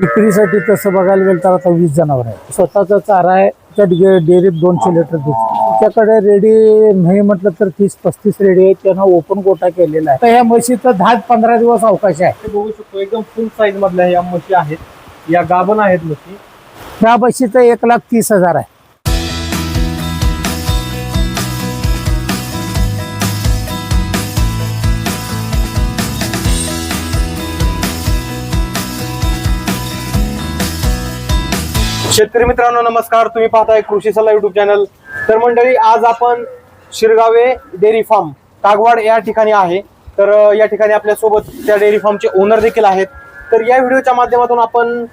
विक्रीसाठी तसं बघायला गेलं तर आता वीस जनावर आहे. स्वतःचा चारा आहे त्या डेअरीत दोनशे लिटर दूध. तुमच्याकडे रेडी नाही म्हटलं तर तीस पस्तीस रेडी आहे. त्यांना ओपन कोटा केलेला आहे. तर या म्हशीचं दहा पंधरा दिवस अवकाश आहे. ते बघू शकतो एकदम फुल साईज मधल्या या म्हशी आहेत. या गाभण आहेत म्हशी. त्या म्हशीचं एक लाख तीस हजार आहे. शेतकरी मित्रांनो नमस्कार. तुम्ही पाहताय कृषी सल्ला युट्यूब चॅनल तर मंडळी आज आपण शिरगावे डेअरी फार्म कागवाड या ठिकाणी आहे. तर या ठिकाणी आपल्यासोबत त्या डेअरी फार्मचे ओनर देखील आहेत. तर या व्हिडिओच्या माध्यमातून आपण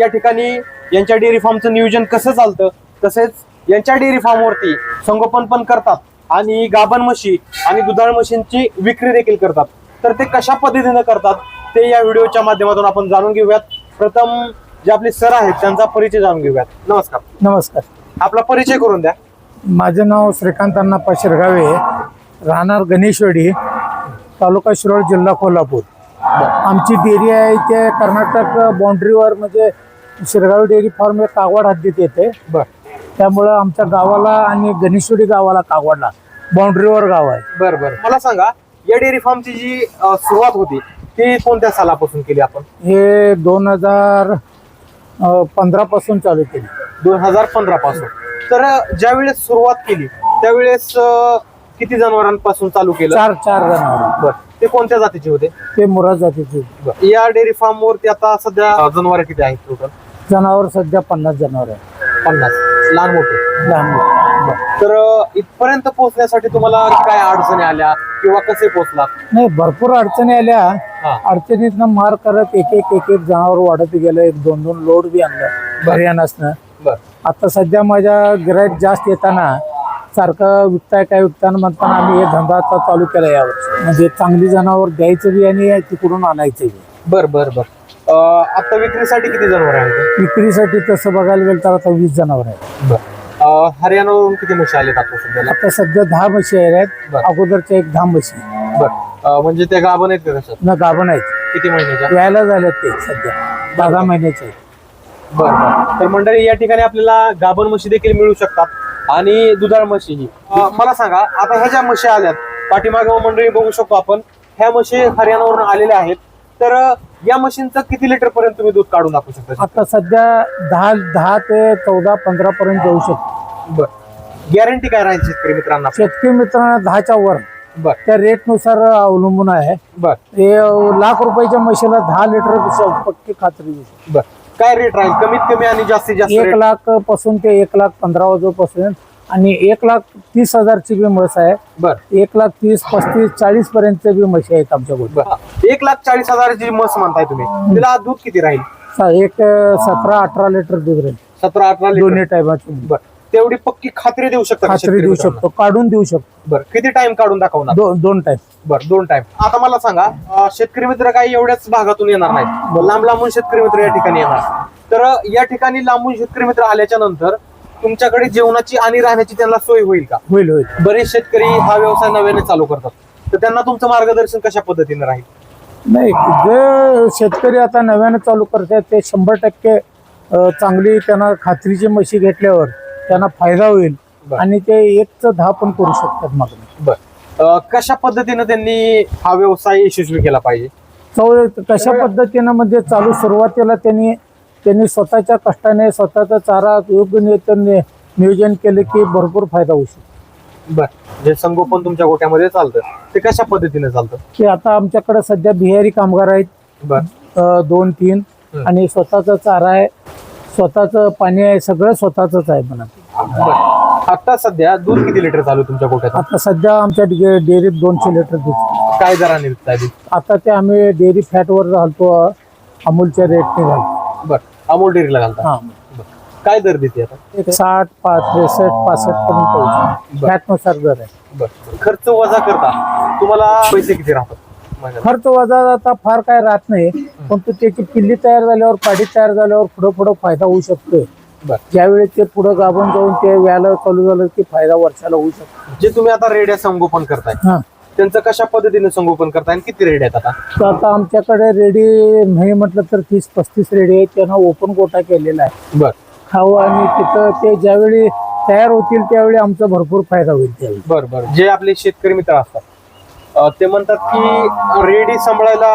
या ठिकाणी यांच्या डेअरी फार्मचं नियोजन कसं चालतं तसेच यांच्या डेअरी फार्मवरती संगोपन पण करतात आणि गाभण म्हशी आणि दुधाळ म्हशींची विक्री देखील करतात. तर ते कशा पद्धतीनं करतात ते या व्हिडिओच्या माध्यमातून आपण जाणून घेऊयात. प्रथम जे आपले सर आहेत त्यांचा परिचय जाणून घेऊयात. नमस्कार. नमस्कार. आपला परिचय करून द्या. माझं नाव श्रीकांत अण्णाप्पा शिरगावे राहणार गणेशवाडी तालुका शिरोळ जिल्हा कोल्हापूर. आमची डेअरी आहे ते कर्नाटक बाउंड्रीवर म्हणजे शिरगावी डेअरी फार्म हे कागवाड हद्दीत येते. बर. त्यामुळं आमच्या गावाला आणि गणेशवाडी गावाला कागवाडला बाउंड्रीवर गाव आहे. बर बर. मला सांगा या डेअरी फार्मची जी अं, सुरुवात होती ती कोणत्या सालापासून केली आपण? हे दोन हजार पंधरा पासून चालू केली. दोन हजार पंधरा पासून. तर अं, ज्यावेळेस सुरुवात केली त्यावेळेस अं, किती जनावरांपासून चालू केलं? चार चार जनावर. बर. ते कोणत्या जातीचे होते? ते मुरा जातीचे. या डेअरी फार्म वरती आता सध्या जनावर किती आहेत टोटल जनावर सध्या पन्नास जनावर आहे पन्नास. लहान मोठे. लहान मोठे. तर अं, इथपर्यंत पोहोचण्यासाठी तुम्हाला काय अडचणी आल्या किंवा कसे पोहोचला नाही भरपूर अडचणी आल्या. हा. अडचणीतनं मार करत एक एक एक एक जनावर वाढत गेलं. एक दोन दोन लोड बी आणलं. हरियाणासनं बर. आता सध्या माझ्या गिराईक जास्त येताना सारखं विकताय काय विकताना म्हणताना आम्ही हे धंदा आता चालू केला यावर्षी. म्हणजे चांगली जनावर द्यायचं बी आणि तिकडून आणायचं बी. बर बर बर. आता विक्रीसाठी किती जनावर आहेत? विक्रीसाठी तसं बघायला गेलं तर आता वीस जनावर आहे अं, हरियाणावरून किती म्हशी आलेत आता सध्याला? आता सध्या दहा म्हशी आहेत. बरं. अगोदरच्या एक दहा म्हशी. बर. म्हणजे ते गाभण आहेत का कशात? न गाभण आहेत. किती महिन्याच्या? यायला झाल्यात ते सध्या. दहा दहा महिन्याचे आहेत. बर बर. तर मंडळी या ठिकाणी आपल्याला गाभण म्हशी देखील मिळू शकतात आणि दुधाळ म्हशीही अं, मला सांगा आता ह्या ज्या म्हशी आल्यात पाठीमागे मंडळी बघू शकतो आपण ह्या म्हशी हरियाणावरून आलेल्या आहेत. तर अं, या म्हशींचं किती लिटर पर्यंत तुम्ही दूध काढून दाखवू शकता? आता सध्या दहा दहा ते चौदा पंधरा पर्यंत जाऊ शकतो. बर. गॅरंटी काय राहील शेतकरी मित्रांना? शेतकरी मित्रांना दहाच्या वर. बर. त्या रेटनुसार अवलंबून आहे. बर. हे लाख रुपयाच्या म्हशीला दहा लिटर पक्की खात्री देऊ. बर. काय रेट राहील? कमीत कमी आणि जास्तीत जास्त एक rate? लाखपासून ते एक लाख पंधरा वाजूपासून आणि एक लाख तीस हजारची बी म्हस आहे. बर. एक लाख तीस पस्तीस चाळीस पर्यंत बी म्हशी आहेत आमच्याकडे बर. एक लाख चाळीस हजाराची मस म्हणताय तुम्ही. तिला दूध किती राहील? एक सतरा अठरा लिटर दूध राहील. सतरा अठरा लिटर. दोन्ही टायमाची बर. तेवढी पक्की खात्री देऊ शकता का खात्री शेतकरी देऊ मित्रांना? शकतो काढून देऊ शकतो. बर. किती टाइम काढून दाखवणार? दो- दोन टाइम बर दोन टाइम आता मला सांगा अं, शेतकरी मित्र काही एवढ्याच भागातून येणार नाहीत? लांब लांबून शेतकरी मित्र या ठिकाणी येणार. तर अं, या ठिकाणी लांबून शेतकरी मित्र आल्याच्यानंतर तुमच्याकडे जेवणाची आणि राहण्याची त्यांना सोय होईल का? होईल होईल. बरेच शेतकरी हा व्यवसाय नव्याने चालू करतात. तर त्यांना तुमचं मार्गदर्शन कशा पद्धतीने राहील? नाही जे शेतकरी आता नव्यानं चालू करतात ते शंभर टक्के चांगली त्यांना खात्रीची म्हशी घेतल्यावर त्यांना फायदा होईल. आणि ते एकच दहा पण करू शकतात मग. बर. अं, कशा पद्धतीने त्यांनी हा व्यवसाय यशस्वी केला पाहिजे? कशा पद्धतीनं म्हणजे चालू सुरुवातीला त्यांनी त्यांनी स्वतःच्या कष्टाने स्वतःचा चारा योग्य नियोजन नियोजन केलं की भरपूर फायदा होऊ शकतो. बर. जे संगोपन तुमच्या गोट्यामध्ये चालतं. ते कशा पद्धतीने चालतं? ते आता आमच्याकडे सध्या बिहारी कामगार आहेत. बर. अ, दोन तीन. आणि स्वतःचा चारा आहे. स्वतःचं पाणी आहे. सगळं स्वतःच आहे म्हणा. बर. आता सध्या दूध किती लिटर चालू आहे तुमच्या गोट्यात? आता सध्या आमच्या डे- डेअरीत दोनशे लिटर दूध. काय दराने विकताय दूध? आता ते आम्ही डेअरी फॅटवर घालतो. अमूलच्या रेटने घालतो. बर. अमोल डेअरीला घालता? हा. काय दर देते आता? एक साठ पाच त्रेसष्ट पासष्ट पर्यंत. फॅटनुसार दर आहे. बर. खर्च वजा करता. तुम्हाला पैसे किती राहतात? महिन्याला? खर्च वजा आता फार काय राहत नाही. पण तो त्याची पिल्ली तयार झाल्यावर पाडी तयार झाल्यावर पुढं पुढं फायदा होऊ शकतोय. बर. ज्यावेळी ते पुढं गाभून जाऊन ते व्याला चालू झालं की फायदा वर्षाला होऊ शकतो. जे तुम्ही आता रेड्या संगोपन करताय. हा. त्यांचं कशा पद्धतीने संगोपन करता आणि किती रेड आहेत आता? तर आता आमच्याकडे रेडी नाही म्हटलं तर तीस पस्तीस रेडी आहे त्यांना ओपन कोटा केलेला आहे. बर. खाऊ आणि तिथं ते ज्यावेळी तयार होतील त्यावेळी आमचा भरपूर फायदा होईल त्यावेळी. बर बर. जे आपले शेतकरी मित्र असतात अं, ते म्हणतात की रेडी सांभाळायला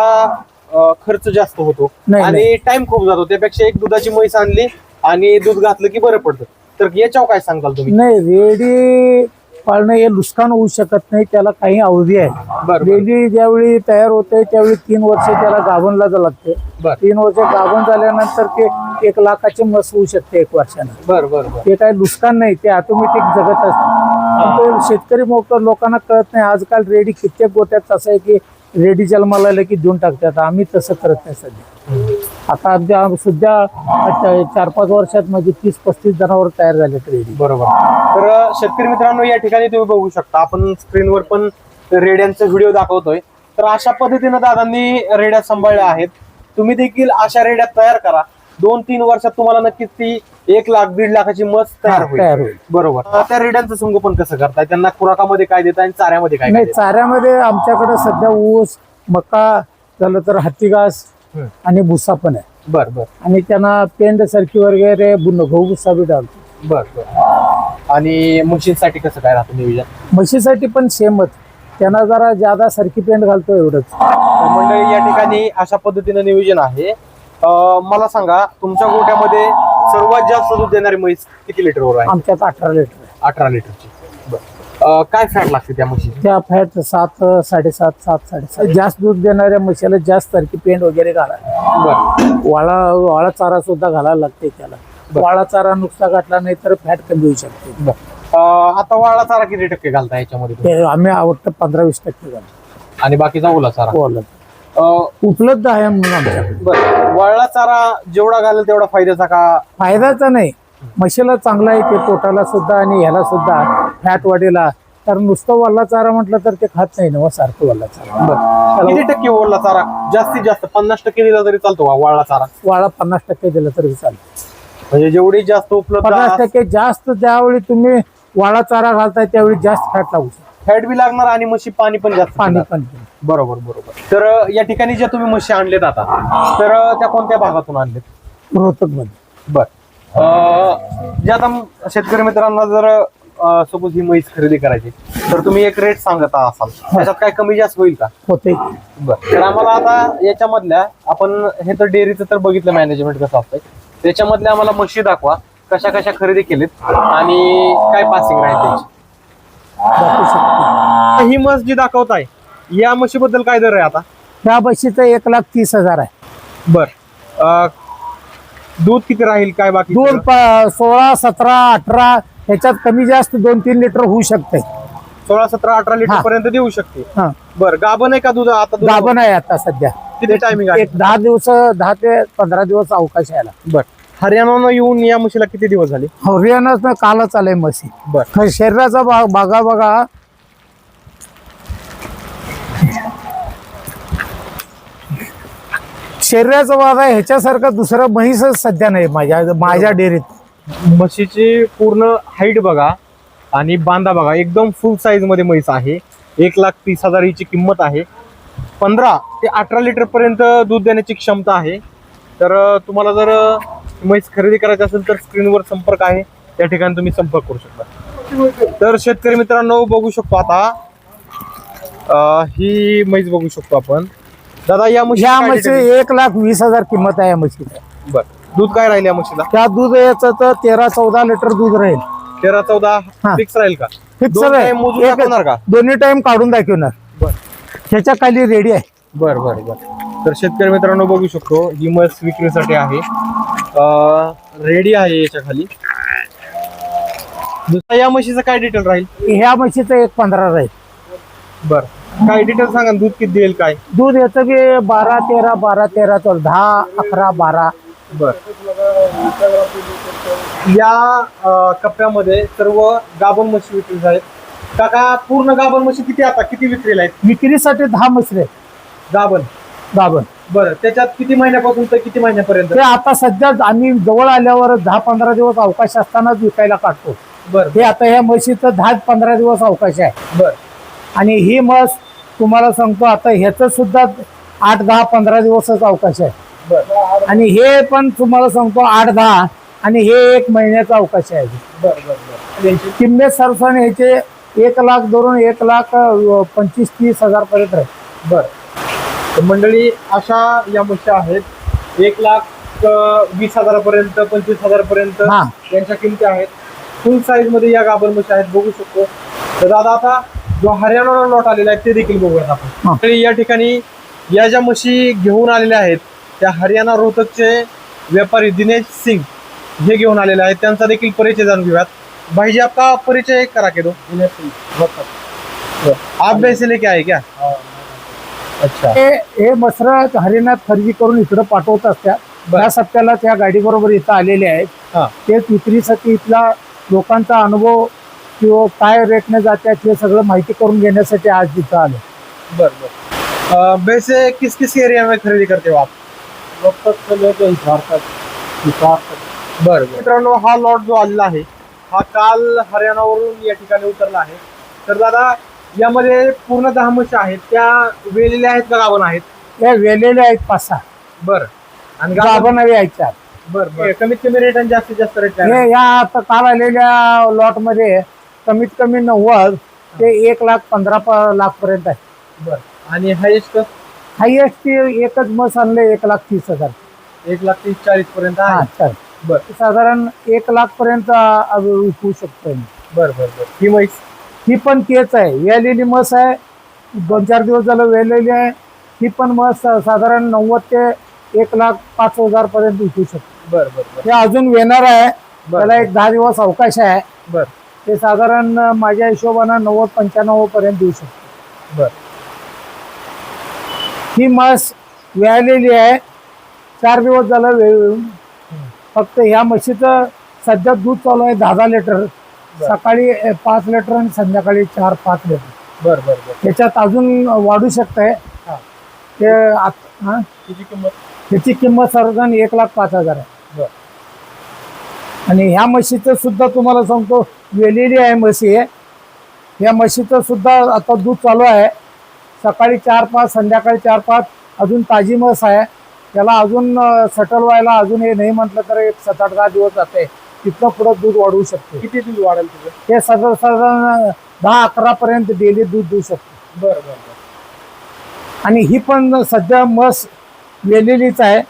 अं, खर्च जास्त होतो. नाही, आणि टाइम खूप जातो. त्यापेक्षा एक दुधाची म्हैस आणली आणि दूध घातलं की बरं पडतं. तर याच्यावर काय सांगाल तुम्ही? नाही रेडी पाळणं हे नुकसान होऊ शकत नाही त्याला काही अवधी आहे. रेडी ज्यावेळी तयार होते त्यावेळी तीन वर्ष त्याला गाभणला लागते. तीन वर्ष गाभण झाल्यानंतर ते एक लाखाची मस होऊ शकते एक वर्षानं. बर बर बर. ते काही नुकसान नाही ते ऑटोमॅटिक जगत असते. शेतकरी मोक लोकांना कळत नाही आजकाल रेडी कित्येक गोट्यात असं आहे की रेडी जन्माला आलं की देऊन टाकतात. आम्ही तसं करत नाही सध्या. आता आमच्या सध्या चार पाच वर्षात म्हणजे तीस पस्तीस जनावर तयार झालेत रेडी. बरोबर. तर शेतकरी मित्रांनो या ठिकाणी तुम्ही बघू शकता. आपण स्क्रीनवर पण रेड्यांचा व्हिडिओ दाखवतोय. तर अशा पद्धतीनं दादांनी रेड्या सांभाळल्या आहेत. तुम्ही देखील अशा रेड्या तयार करा. दोन तीन वर्षात तुम्हाला नक्कीच ती एक लाख दीड लाखाची मस तयार होईल. तयार होईल. बरोबर. अं, त्या रेड्यांचं संगोपन कसं करताय? त्यांना खुराकामध्ये काय देताय आणि चाऱ्यामध्ये काय काय नाही देताय? चाऱ्यामध्ये आमच्याकडे सध्या ऊस मका झालं तर हत्तीघास हम्म. आणि भुसा पण आहे. बर बर. आणि त्यांना पेंड सारखी वगैरे बुन गहू भुसा बी डालतो. बर बर. आणि म्हशींसाठी कसं काय राहतं नियोजन? म्हशीसाठी पण सेमच त्यांना जरा जादा सारखी पेंड घालतो एवढंच. तर मंडळी या ठिकाणी अशा पद्धतीनं नियोजन आहे. मला सांगा तुमच्या गोट्यामध्ये सर्वात जास्त दूध देणारी म्हैस किती लिटरवर आहे? आमच्यात अठरा लिटर. आहे अठरा लिटरची. अं, काय फॅट लागते त्या म्हशीची? त्या फॅट सात साडेसात सात साडेसात. जास्त दूध देणाऱ्या म्हशीला जास्त सारखी पेंड वगैरे घाला बर. वाळा वाळा चारा सुद्धा घालायला लागते त्याला. बरं. वाळा चारा नुकसा घातला नाही तर फॅट कमी होऊ शकते. बर. अं, आता वाळा चारा किती टक्के घालता याच्यामध्ये तुम्ही? ते आम्ही आवडतं पंधरा वीस टक्के घालतो. आणि बाकीचा ओला चारा? अं, उपलब्ध आहे म्हणून आमच्याकडे. बर. वाळला चारा जेवढा घालेल तेवढा फायद्याचा का? फायद्याचा नाही. म्हशीला चांगला आहे ते पोटाला सुद्धा आणि ह्याला सुद्धा फॅट वाढीला. कारण नुसतं वल्ला चारा म्हटलं तर ते खात नाही ना हो सारखं वल्ला चारा. बर. किती टक्के ओला चारा? जास्तीत जास्त पन्नास टक्के दिला तरी चालतो वाळला चारा? वाळा पन्नास टक्के दिलं तरी चालतं. म्हणजे जेवढी जास्त उपलब्ध पन्नास टक्के जास्त ज्यावेळी तुम्ही वाळा चारा घालताय त्यावेळी जास्त फॅट लागू शकतो. फॅट बी लागणार आणि म्हशी पाणी पण जास्त पाणी पिणार. पण. बरोबर बरोबर. तर या ठिकाणी ज्या तुम्ही म्हशी आणलेत आता तर त्या कोणत्या भागातून आणलेत? रोहतकमध्ये बर. अं, जे आता शेतकरी मित्रांना जर सपोज ही म्हैस खरेदी करायची तर तुम्ही एक रेट सांगत असाल. त्याच्यात काय कमी जास्त होईल का? होते. बर. तर आम्हाला आता याच्यामधल्या आपण हे तर डेअरीचं तर बघितलं मॅनेजमेंट कसं असतंय. त्याच्यामधल्या आम्हाला म्हशी दाखवा कशा कशा खरेदी केलीत आणि काय पासिंग राहील त्याची. दाखवू शकतो. ही. म्हस जी दाखवताय. या म्हशीबद्दल काय दर आहे आता? ह्या बशीचं एक लाख तीस हजार आहे. बर. दूध किती राहील? काय बाकी दोन प- सोळा सतरा अठरा ह्याच्यात कमी जास्त दोन तीन लिटर होऊ शकते. सोळा सतरा अठरा लिटर पर्यंत देऊ शकते. हा. बर. गाभण आहे का दूध? आता दूध गाभण आहे आता सध्या. किती टायमिंग आहे? एक दहा दिवस दहा ते पंधरा दिवस अवकाश यायला बर. हरियाणानं येऊन या म्हशीला किती दिवस झाले? हरियाणाच कालच आलंय म्हशी बर. शरीराचा भाग बघा बघा शरीराचा भाग आहे ह्याच्यासारखं दुसरं म्हैसच सध्या नाही माझ्या माझ्या डेअरीत. म्हशीची पूर्ण हाईट बघा आणि बांधा बघा एकदम फुल साईजमध्ये म्हैस आहे. एक लाख तीस हजार हिची किंमत आहे. पंधरा ते अठरा लिटर पर्यंत दूध देण्याची क्षमता आहे. तर तुम्हाला जर म्हैस खरेदी करायची असेल तर स्क्रीनवर संपर्क आहे. त्या ठिकाणी तुम्ही संपर्क करू शकता. तर शेतकरी मित्रांनो बघू शकतो आता ही म्हैस बघू शकतो आपण. दादा या म्हशी ह्या म्हशी एक लाख वीस हजार किंमत आहे या म्हशीची. बर. दूध काय राहील या म्हशीला? त्या दूध याचं तर तेरा चौदा लिटर दूध राहील. तेरा चौदा हा. फिक्स राहील का? फिक्स दोन time मोजून दाखवणार का? दोन्ही टाइम काढून दाखवणार. बर. ह्याच्या खाली रेडी आहे. बर बर बर. तर शेतकरी मित्रांनो बघू शकतो ही म्हस विक्रीसाठी आहे. रेडी आहे याच्या खाली. दुसरा या म्हशीचं काय डिटेल राहील? ह्या म्हशीचं एक पंधरा राहील. बर. काय डिटेल सांगा दूध किती देईल काय? दूध याचं की बारा तेरा बारा तेरा चौदा दहा अकरा बारा. बर. या अं, कप्प्यामध्ये सर्व गाभण म्हशी विक्री आहेत काका पूर्ण गाभण म्हशी किती आता? किती विक्रीला आहेत? विक्रीसाठी दहा म्हसरे गाभण. गाभण. बरं त्याच्यात किती महिन्यापासून तर किती महिन्यापर्यंत? ते आता सध्या आम्ही जवळ आल्यावर दहा पंधरा दिवस अवकाश असतानाच विकायला काढतो. बर. हे आता ह्या म्हशीचं दहा पंधरा दिवस अवकाश आहे. बर. आणि ही म्हस तुम्हाला सांगतो आता ह्याचं सुद्धा आठ दहा पंधरा दिवसच अवकाश आहे. आणि हे पण तुम्हाला सांगतो आठ दहा आणि हे एक महिन्याचा अवकाश आहे. बर बर बर. यांची? किंमत सरसण ह्याचे एक लाख धरून एक लाख पंचवीस तीस हजार पर्यंत आहे बर. मंडळी अशा या म्हशी आहेत. एक लाख वीस हजारापर्यंत पंचवीस हजारपर्यंत हा. यांच्या किमती आहेत. फुल साईजमध्ये या गाभण म्हशी आहेत बघू शकतो. तर दादा आता जो हरियाणा लॉट आलेला आहे ते देखील बघूयात आपण. तरी या ठिकाणी या ज्या म्हशी घेऊन आलेल्या आहेत त्या हरियाणा रोहतकचे व्यापारी दिनेश सिंग हे घेऊन आलेले आहेत. त्यांचा देखील परिचय जाणून घेऊयात. भाई जी आपका परिचय करा के दो दिनेश सिंग. आप वैसे लेके आए क्या? अच्छा. हे हे मसर हरियाणात खरेदी करून इकडे पाठवत असतात. या सप्त्याला त्या गाडी बरोबर इथं आलेले आहेत. हा. ते विक्रीसाठी इथला लोकांचा अनुभव किंवा काय रेटने जातात हे सगळं माहिती करून घेण्यासाठी आज तिथं आलो. बर बर. अ, वैसे किस किस एरिया में खरेदी करते हो आप बर मित्रांनो हा लॉट जो आलेला आहे हा काल हरियाणावरून या ठिकाणी उतरला आहे. तर दादा यामध्ये पूर्ण दहा म्हशी आहेत. त्या वेलेल्या आहेत का गाभण आहेत? या वेलेले आहेत पाच सहा. बर. आणि गाभण? आहेत चार. बर बर. कमीत कमी रेट आणि जास्तीत जास्त रेट हे या आता काल आलेल्या लॉटमध्ये कमीत कमी नव्वद ते एक लाख पंधरा लाख पर्यंत आहे. बर. आणि हायेस्ट हायएस्ट एकच मस आणले एक लाख तीस हजार. एक लाख तीस चाळीस पर्यंत हा आहे बर. साधारण एक लाख पर्यंत विकू शकतो मी. बर बर बर. ही म्हैस? ही पण तेच आहे. वेलेली मस आहे. दोन चार दिवस झालं वेलेली आहे. ही पण मस साधारण नव्वद ते एक लाख पाच हजार पर्यंत विकू शकतो. बर बर बर. हे अजून येणार आहे. त्याला एक दहा दिवस अवकाश आहे. बर. ते साधारण माझ्या हिशोबानं नव्वद पंच्याण्णव पर्यंत देऊ शकतो. बर. ही म्हस व्यालेली आहे. चार दिवस झालं वे फक्त ह्या म्हशीचं सध्या दूध चालू आहे दहा दहा लिटर. सकाळी पाच लिटर आणि संध्याकाळी चार पाच लिटर. बर बर बर. त्याच्यात अजून वाढू शकतंय. हा. ते आत- किंमत? त्याची किंमत साधारण एक लाख पाच हजार आहे. बर. आणि ह्या म्हशीचं सुद्धा तुम्हाला सांगतो वेलेली आहे म्हशी. या म्हशीचं सुद्धा आता दूध चालू आहे. सकाळी चार पाच संध्याकाळी चार पाच अजून ताजी म्हस आहे. त्याला अजून सटल व्हायला अजून हे नाही म्हटलं तर एक सात आठ दहा दिवस जाते. तिथनं पुढं दूध वाढवू शकते. किती दूध वाढेल तुझं ते साधारण साधारण दहा अकरा पर्यंत डेली दूध देऊ शकते. बर बर बर. आणि ही पण सध्या म्हस वेलेलीच आहे.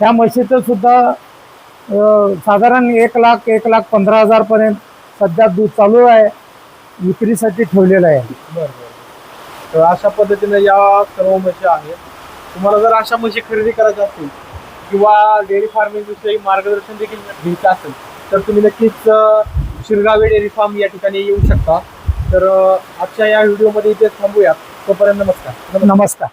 त्या म्हशीचं सुद्धा साधारण एक लाख एक लाख पंधरा हजार पर्यंत सध्या दूध चालू आहे विक्रीसाठी ठेवलेलं आहे. बर बर. तर अशा पद्धतीने या सर्व म्हशी आहेत. तुम्हाला जर अशा म्हशी खरेदी करायच्या असतील किंवा डेअरी फार्मिंग विषयी मार्गदर्शन देखील घ्यायचं असेल तर तुम्ही नक्कीच शिरगावे डेअरी फार्म या ठिकाणी येऊ शकता. तर आजच्या या व्हिडिओमध्ये इथे थांबूया तोपर्यंत नमस्कार. नमस्कार.